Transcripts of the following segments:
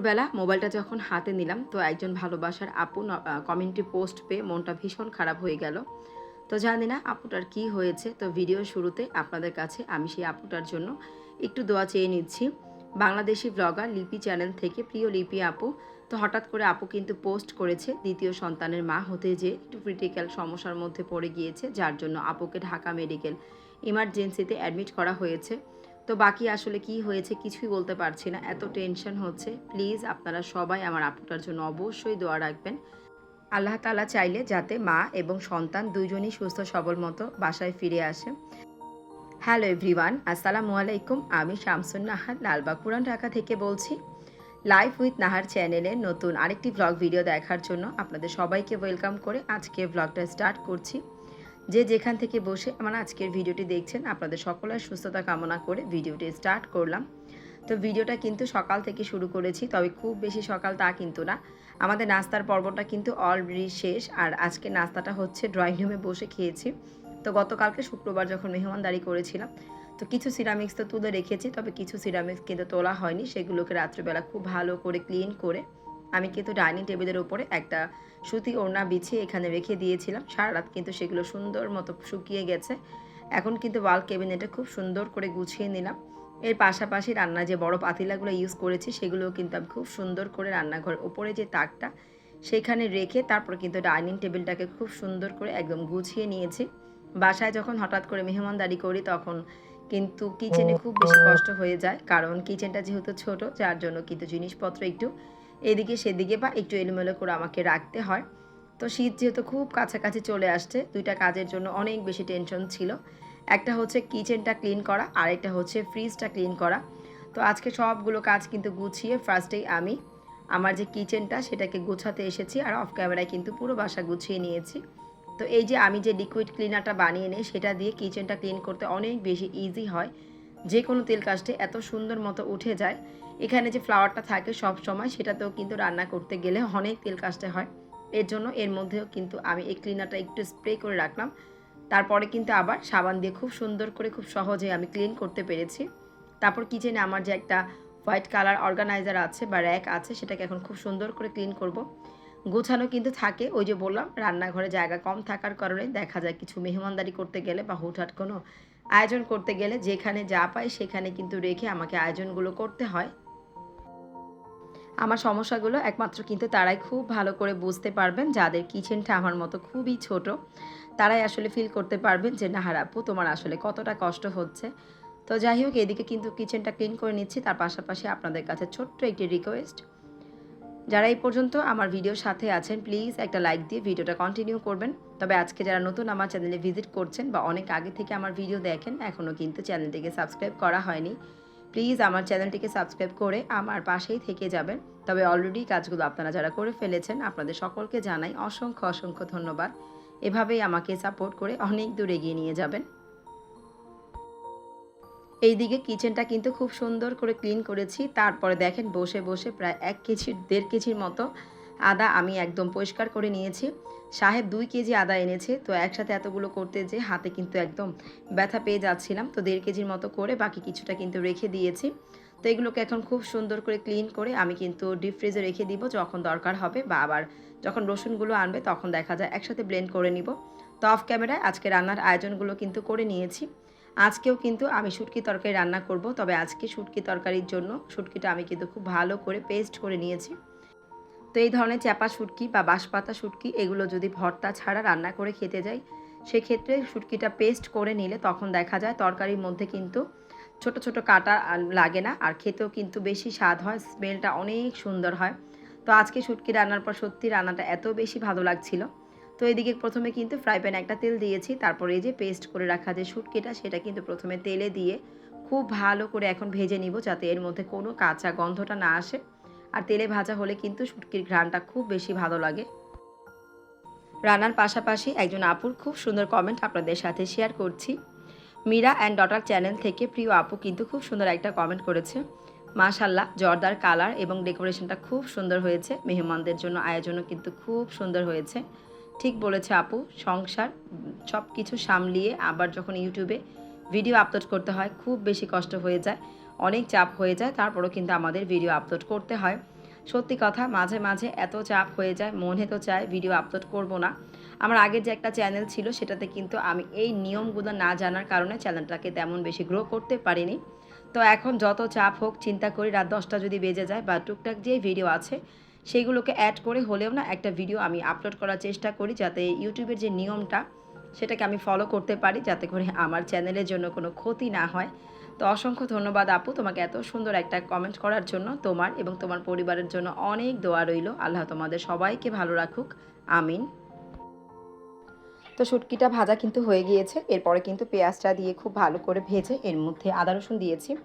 দুপুরবেলা মোবাইলটা যখন হাতে নিলাম, তো একজন ভালোবাসার আপু কমেন্টে পোস্ট পেয়ে মনটা ভীষণ খারাপ হয়ে গেল। তো জানি না আপুটার কি হয়েছে, তো ভিডিও শুরুতে আপনাদের কাছে আমি সেই আপুটার জন্য একটু দোয়া চেয়ে নিচ্ছি। বাংলাদেশি ব্লগার লিপি চ্যানেল থেকে প্রিয় লিপি আপু, তো হঠাৎ করে আপু কিন্তু পোস্ট করেছে দ্বিতীয় সন্তানের মা হতে যে একটু ক্রিটিক্যাল সমস্যার মধ্যে পড়ে গিয়েছে, যার জন্য আপুকে ঢাকা মেডিকেল ইমার্জেন্সিতে অ্যাডমিট করা হয়েছে। তো বাকি আসলে কি হয়েছে কিছুই বলতে পারছি না। এত টেনশন হচ্ছে। প্লিজ আপনারা সবাই আমার আপুটার জন্য অবশ্যই দোয়া রাখবেন। আল্লাহ তালা চাইলে যাতে মা এবং সন্তান দুজনই সুস্থ সবল মতো বাসায় ফিরে আসে। হ্যালো এভরিওয়ান আসসালামু আলাইকুম। আমি শামসুন নাহার, লালবাগ, পুরান ঢাকা থেকে বলছি। লাইফ উইথ নাহার চ্যানেলে নতুন আরেকটি ব্লগ ভিডিও দেখার জন্য আপনাদের সবাইকে ওয়েলকাম করে আজকে ব্লগটা স্টার্ট করছি। যে যেখান থেকে বসে আমার আজকের ভিডিওটি দেখছেন, আপনাদের সকলের সুস্থতা কামনা করে ভিডিওটি স্টার্ট করলাম। তো ভিডিওটা কিন্তু সকাল থেকে শুরু করেছি, তবে খুব বেশি সকাল তা কিন্তু না। আমাদের নাস্তার পর্বটা কিন্তু অলরেডি শেষ, আর আজকে নাস্তাটা হচ্ছে ড্রয়িং রুমে বসে খেয়েছি। তো গতকালকে শুক্রবার যখন মেহমানদারি করেছিলাম, তো কিছু সিরামিক্স তো তুলে রেখেছি, তবে কিছু সিরামিক্স কিন্তু তোলা হয়নি। সেগুলোকে রাত্রেবেলা খুব ভালো করে ক্লিন করে, আমি কিন্তু ডাইনিং টেবিলের উপরে একটা সুতি ওড়না বিছিয়ে এখানে রেখে দিয়েছিলাম সারা রাত, কিন্তু সেগুলো সুন্দর মতো শুকিয়ে গেছে। এখন কিন্তু ওয়াল কেবিনেটে খুব সুন্দর করে গুছিয়ে নিলাম। এর পাশাপাশি রান্না যে বড় পাতিলাগুলো ইউজ করেছি, সেগুলোও কিন্তু আমি খুব সুন্দর করে রান্নাঘরের ওপরে যে তাকটা, সেখানে রেখে তারপর কিন্তু ডাইনিং টেবিলটাকে খুব সুন্দর করে একদম গুছিয়ে নিয়েছি। বাসায় যখন হঠাৎ করে মেহমানদারি করি, তখন কিন্তু কিচেনে খুব বেশি কষ্ট হয়ে যায়, কারণ কিচেনটা যেহেতু ছোট, যার জন্য কিন্তু জিনিসপত্র একটু এদিকে সেদিকে বা একটু এলোমেলো করে আমাকে রাখতে হয়। তো শীত যেহেতু খুব কাছাকাছি চলে আসছে, দুইটা কাজের জন্য অনেক বেশি টেনশন ছিল। একটা হচ্ছে কিচেনটা ক্লিন করা আর একটা হচ্ছে ফ্রিজটা ক্লিন করা। তো আজকে সবগুলো কাজ কিন্তু গুছিয়ে ফার্স্টেই আমি আমার যে কিচেনটা সেটাকে গুছাতে এসেছি আর অফ ক্যামেরায় কিন্তু পুরো বাসা গুছিয়ে নিয়েছি। তো এই যে আমি যে লিকুইড ক্লিনারটা বানিয়ে নিই, সেটা দিয়ে কিচেনটা ক্লিন করতে অনেক বেশি ইজি হয়। যে কোনো তেল কাজটে এত সুন্দর মতো উঠে যায়, এখানে যে ফ্লাওয়ারটা থাকে সব সময় সেটাতেও কিন্তু রান্না করতে গেলে অনেক তেল কাজতে হয়। এর জন্য এর মধ্যেও কিন্তু আমি এই ক্লিনারটা একটু স্প্রে করে রাখলাম। তারপরে কিন্তু আবার সাবান দিয়ে খুব সুন্দর করে খুব সহজে আমি ক্লিন করতে পেরেছি। তারপর কিচেনে আমার যে একটা হোয়াইট কালার অর্গানাইজার আছে বা র্যাক আছে, সেটাকে এখন খুব সুন্দর করে ক্লিন করব। গোছানো কিন্তু থাকে, ওই যে বললাম, রান্নাঘরে জায়গা কম থাকার কারণে দেখা যায় কিছু মেহমানদারি করতে গেলে বা হুটহাট কোনো আয়োজন করতে গেলে যেখানে যা পাই সেখানে কিন্তু রেখে আমাকে আয়োজনগুলো করতে হয়। আমার সমস্যাগুলো একমাত্র কিন্তু তারাই খুব ভালো করে বুঝতে পারবেন, যাদের কিচেনটা আমার মতো খুবই ছোট, তারাই আসলে ফিল করতে পারবেন যে, না আপু, তোমার আসলে কতটা কষ্ট হচ্ছে? তো যাই হোক, এদিকে কিন্তু কিচেনটা ক্লিন করে নিচ্ছি। তার পাশাপাশি আপনাদের কাছে ছোট্ট একটি রিকোয়েস্ট যারা এই পর্যন্ত আমার ভিডিওর সাথে আছেন প্লিজ একটা লাইক দিয়ে ভিডিওটা কন্টিনিউ করবেন। তবে আজকে যারা নতুন আমার চ্যানেলে ভিজিট করছেন বা অনেক আগে থেকে আমার ভিডিও দেখেন এখনও কিন্তু চ্যানেলটিকে সাবস্ক্রাইব করা হয়নি। প্লিজ আমার চ্যানেলটিকে সাবস্ক্রাইব করে আমার পাশেই থেকে যাবেন। তবে অলরেডি কাজগুলো আপনারা যারা করে ফেলেছেন, আপনাদের সকলকে জানাই অসংখ্য অসংখ্য ধন্যবাদ। এভাবেই আমাকে সাপোর্ট করে অনেক দূর এগিয়ে নিয়ে যাবেন। এইদিকে কিচেনটা কিন্তু খুব সুন্দর করে ক্লিন করেছি। তারপরে দেখেন বসে বসে প্রায় এক কেজির, দেড় কেজির মতো আদা আমি একদম পরিষ্কার করে নিয়েছি। সাহেব দুই কেজি আদা এনেছে, তো একসাথে এতগুলো করতে যে হাতে কিন্তু একদম ব্যথা পেয়ে যাচ্ছিলাম। তো দেড় কেজির মতো করে বাকি কিছুটা কিন্তু রেখে দিয়েছি। তো এগুলোকে এখন খুব সুন্দর করে ক্লিন করে আমি কিন্তু ডিপ ফ্রিজে রেখে দিব যখন দরকার হবে বা আবার যখন রসুনগুলো আনবে তখন দেখা যায় একসাথে ব্লেন্ড করে নিব। তো অফ ক্যামেরায় আজকে রান্নার আয়োজনগুলো কিন্তু করে নিয়েছি। আজকেও কিন্তু আমি শুটকি তরকারি রান্না করব, তবে আজকে শুটকি তরকারির জন্য, শুটকিটা আমি কিন্তু খুব ভালো করে পেস্ট করে নিয়েছি। তো এই ধরনের চ্যাপা শুটকি বা বাঁশপাতা শুটকি, এগুলো যদি ভর্তা ছাড়া রান্না করে খেতে যাই, সেক্ষেত্রে শুটকিটা পেস্ট করে নিলে তখন দেখা যায় তরকারির মধ্যে কিন্তু ছোট ছোট কাটা লাগে না আর খেতেও কিন্তু বেশি স্বাদ হয় স্মেলটা অনেক সুন্দর হয়। তো আজকে শুটকি রান্নার পর সত্যি রান্নাটা এত বেশি ভালো লাগছিল। তো এদিকে প্রথমে কিন্তু ফ্রাই প্যানে একটা তেল দিয়েছি, তারপরে এই যে পেস্ট করে রাখা যে শুটকিটা, সেটা কিন্তু প্রথমে তেলে দিয়ে খুব ভালো করে এখন ভেজে নিব যাতে এর মধ্যে কোনো কাঁচা গন্ধটা না আসে। আর তেলে ভাজা হলে কিন্তু শুটকির ঘ্রাণটা খুব বেশি ভালো লাগে। রান্নার পাশাপাশি একজন আপুর খুব সুন্দর কমেন্ট আপনাদের সাথে শেয়ার করছি। মীরা অ্যান্ড ডটার চ্যানেল থেকে প্রিয় আপু কিন্তু খুব সুন্দর একটা কমেন্ট করেছে। মাশাল্লাহ জর্দার কালার এবং ডেকোরেশনটা খুব সুন্দর হয়েছে। মেহমানদের জন্য আয়োজনও কিন্তু খুব সুন্দর হয়েছে। ঠিক বলেছে আপু, সংসার সব কিছু সামলিয়ে আবার যখন ইউটিউবে ভিডিও আপলোড করতে হয়, খুব বেশি কষ্ট হয়ে যায়। অনেক চাপ হয়ে যায়, তারপরও কিন্তু আমাদের ভিডিও আপলোড করতে হয়। সত্যি কথা, মাঝে মাঝে এত চাপ হয়ে যায়, মনে তো চায় ভিডিও আপলোড করব না। আমার আগের যে একটা চ্যানেল ছিল, সেটাতে কিন্তু আমি এই নিয়মগুলো না জানার কারণে চ্যানেলটাকে তেমন বেশি গ্রো করতে পারিনি। তো এখন যত চাপ হোক, চিন্তা করি রাত দশটা যদি বেজে যায় বা টুকটাক যে ভিডিও আছে সেইগুলোকে অ্যাড করে হলেও না একটা ভিডিও আমি আপলোড করার চেষ্টা করি, যাতে ইউটিউবের যে নিয়মটা, সেটাকে আমি ফলো করতে পারি, যাতে করে আমার চ্যানেলের জন্য কোনো ক্ষতি না হয়। তো অসংখ্য ধন্যবাদ আপু তোমাকে এত সুন্দর একটা কমেন্ট করার জন্য তোমার এবং তোমার পরিবারের জন্য অনেক দোয়া রইল। আল্লাহ তোমাদের সবাইকে ভালো রাখুক। আমিন। তো শুটকিটা ভাজা কিন্তু হয়ে গিয়েছে। এরপরে কিন্তু পেঁয়াজটা দিয়ে খুব ভালো করে ভেজে এর মধ্যে আদা রসুন দিয়েছি।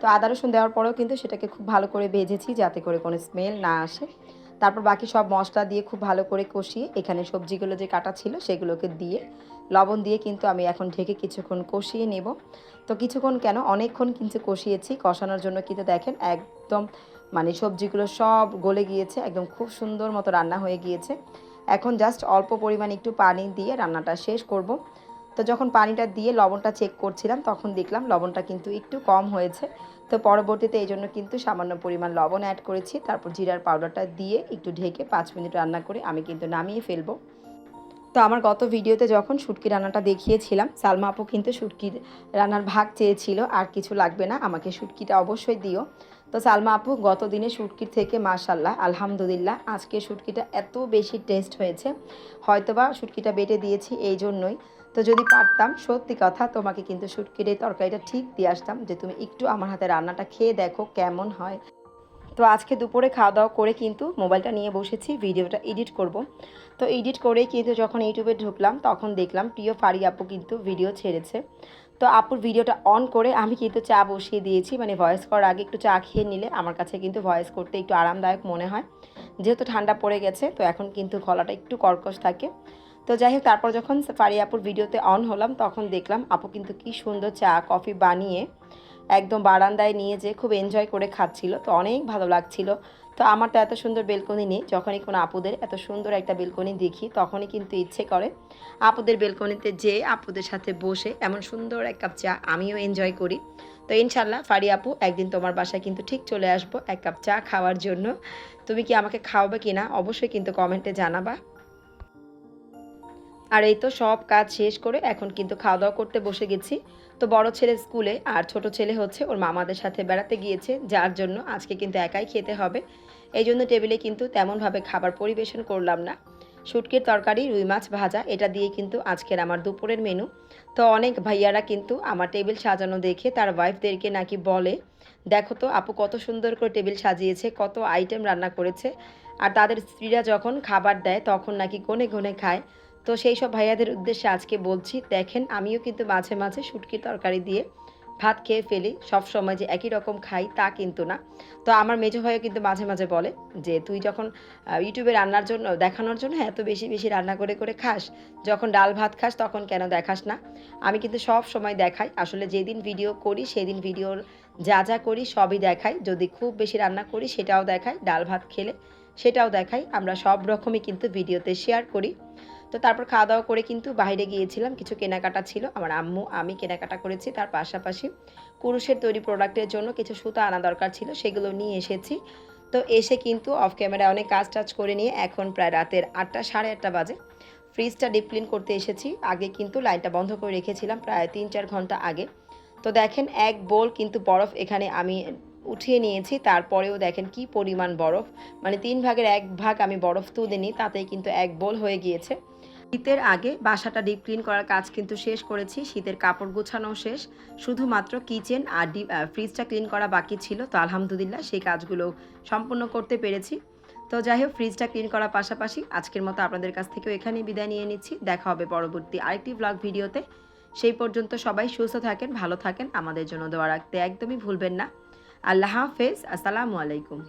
তো আদা রসুন দেওয়ার পরেও কিন্তু সেটাকে খুব ভালো করে ভেজেছি যাতে করে কোনো স্মেল না আসে। তারপর বাকি সব মশলা দিয়ে খুব ভালো করে কষিয়ে এখানে সবজিগুলো যে কাটা ছিল সেগুলোকে দিয়ে লবণ দিয়ে কিন্তু আমি এখন ঢেকে কিছুক্ষণ কষিয়ে নেব। তো কিছুক্ষণ কেন? অনেকক্ষণ কিন্তু কষিয়েছি। কষানোর জন্য কিন্তু দেখেন একদম মানে সবজিগুলো সব গলে গিয়েছে, একদম খুব সুন্দর মতো রান্না হয়ে গিয়েছে। এখন জাস্ট অল্প পরিমাণ একটু পানি দিয়ে রান্নাটা শেষ করব। তো যখন পানিটা দিয়ে লবণটা চেক করছিলাম, তখন দেখলাম লবণটা কিন্তু একটু কম হয়েছে। তো পরবর্তীতে এই জন্য কিন্তু সামান্য পরিমাণ লবণ অ্যাড করেছি। তারপর জিরার পাউডারটা দিয়ে একটু ঢেকে পাঁচ মিনিট রান্না করে আমি কিন্তু নামিয়ে ফেলব। তো আমার গত ভিডিওতে যখন শুটকি রান্নাটা দেখিয়েছিলাম, সালমা আপু কিন্তু শুটকির রান্নার ভাগ চেয়েছিল, আর কিছু লাগবে না, আমাকে শুটকিটা অবশ্যই দিও। তো সালমা আপু গত দিনে শুটকির থেকে মাশাল্লাহ আলহামদুলিল্লাহ, আজকে শুটকিটা এত বেশি টেস্ট হয়েছে, হয়তোবা শুটকিটা বেটে দিয়েছি এই জন্যই। তো যদি পারতাম, সত্যি কথা, তোমাকে কিন্তু শুটকির এই তরকারিটা ঠিক দিয়ে আসতাম যে তুমি একটু আমার হাতে রান্নাটা খেয়ে দেখো কেমন হয়। তো আজকে দুপুরে খাওয়া দাওয়া করে কিন্তু মোবাইলটা নিয়ে বসেছি, ভিডিওটা এডিট করব। তো এডিট করে কিন্তু যখন ইউটিউবে ঢুকলাম, তখন দেখলাম প্রিয় ফারি আপু কিন্তু ভিডিও ছেড়েছে। তো আপুর ভিডিওটা অন করে আমি কিন্তু চা বসিয়ে দিয়েছি মানে ভয়েস করার আগে একটু চা খেয়ে নিলে আমার কাছে কিন্তু ভয়েস করতে একটু আরামদায়ক মনে হয়। যেহেতু ঠান্ডা পড়ে গেছে, তো এখন কিন্তু গলাটা একটু কর্কশ থাকে। তো যাই হোক, তারপর যখন ফারি আপুর ভিডিওতে অন হলাম, তখন দেখলাম আপু কিন্তু কি সুন্দর চা, কফি বানিয়ে একদম বারান্দায় নিয়ে যে খুব এনজয় করে খাচ্ছিল। তো অনেক ভালো লাগছিল। তো আমার তো এত সুন্দর বেলকনি নেই, যখনই কোনো আপুদের এত সুন্দর একটা বেলকনি দেখি, তখনই কিন্তু ইচ্ছে করে আপুদের বেলকনিতে যে আপুদের সাথে বসে এমন সুন্দর এক কাপ চা আমিও এনজয় করি। তো ইনশাল্লাহ ফারি আপু, একদিন তোমার বাসায় কিন্তু ঠিক চলে আসব এক কাপ চা খাওয়ার জন্য। তুমি কি আমাকে খাওয়াবে কি না অবশ্যই কিন্তু কমেন্টে জানাবা। আর এই তো সব কাজ শেষ করে এখন কিন্তু খাওয়া দাওয়া করতে বসে গেছি। তো বড় ছেলে স্কুলে আর ছোট ছেলে হচ্ছে ওর মামাদের সাথে বেড়াতে গিয়েছে, যার জন্য আজকে কিন্তু একাই খেতে হবে। এই জন্য টেবিলে কিন্তু তেমনভাবে খাবার পরিবেশন করলাম না। শুটকির তরকারি, রুই মাছ ভাজা, এটা দিয়ে কিন্তু আজকের আমার দুপুরের মেনু। তো অনেক ভাইয়ারা কিন্তু আমার টেবিল সাজানো দেখে তার ওয়াইফদেরকে নাকি বলে, দেখো তো আপু কত সুন্দর করে টেবিল সাজিয়েছে, কত আইটেম রান্না করেছে। আর তাদের স্ত্রীরা যখন খাবার দেয় তখন নাকি গনে গনে খায়। তো সেই সব ভাইয়াদের উদ্দেশ্যে আজকে বলছি, দেখেন আমিও কিন্তু মাঝে মাঝে শুটকির তরকারি দিয়ে ভাত খেয়ে ফেলি সব সময় যে একই রকম খাই তা কিন্তু না। তো আমার মেজো ভাইও কিন্তু মাঝে মাঝে বলে যে, তুই যখন ইউটিউবে রান্নার জন্য, দেখানোর জন্য এত বেশি বেশি রান্না করে করে খাস, যখন ডাল ভাত খাস তখন কেন দেখাস না? আমি কিন্তু সব সময় দেখাই, আসলে যেদিন ভিডিও করি সেদিন ভিডিওর যা যা করি সবই দেখাই, যদি খুব বেশি রান্না করি সেটাও দেখাই, ডাল ভাত খেলে সেটাও দেখাই, আমরা সব রকমই কিন্তু ভিডিওতে শেয়ার করি। তো তারপর খাওয়া দাওয়া করে কিন্তু বাইরে গিয়েছিলাম। কিছু কেনাকাটা ছিল। আমার আম্মু, আমি কেনাকাটা করেছি। তার পাশাপাশি কুরুষের তৈরি প্রোডাক্টের জন্য কিছু সুতা আনা দরকার ছিল। সেগুলো নিয়ে এসেছি। তো এসে কিন্তু অফ ক্যামেরায় অনেক কাজ টাজ করে নিয়ে এখন প্রায় রাতের আটটা, সাড়ে আটটা বাজে। ফ্রিজটা ডিপ ক্লিন করতে এসেছি। আগে কিন্তু লাইনটা বন্ধ করে রেখেছিলাম প্রায় তিন চার ঘণ্টা আগে। তো দেখেন এক বোল কিন্তু বরফ এখানে আমি উঠিয়ে নিয়েছি। তারপরেও দেখেন কি পরিমাণ বরফ। মানে তিন ভাগের এক ভাগ আমি বরফ তুলে নিই, তাতেই কিন্তু এক বোল হয়ে গিয়েছে। শীতের আগে বাসাটা ডিপ ক্লিন করার কাজ কিন্তু শেষ করেছি। শীতের কাপড় গোছানো শেষ। শুধুমাত্র কিচেন আর ডিপ ফ্রিজটা ক্লিন করা বাকি ছিল। তো আলহামদুলিল্লাহ সেই কাজগুলো সম্পূর্ণ করতে পেরেছি। তো যাই হোক ফ্রিজটা ক্লিন করার পাশাপাশি আজকের মতো আপনাদের কাছ থেকেও এখানে বিদায় নিয়ে নিচ্ছি। দেখা হবে পরবর্তী আরেকটি ব্লগ ভিডিওতে। সেই পর্যন্ত সবাই সুস্থ থাকেন, ভালো থাকেন। আমাদের জন্য দোয়া রাখতে একদমই ভুলবেন না। আল্লাহ হাফেজ। আসসালামু আলাইকুম।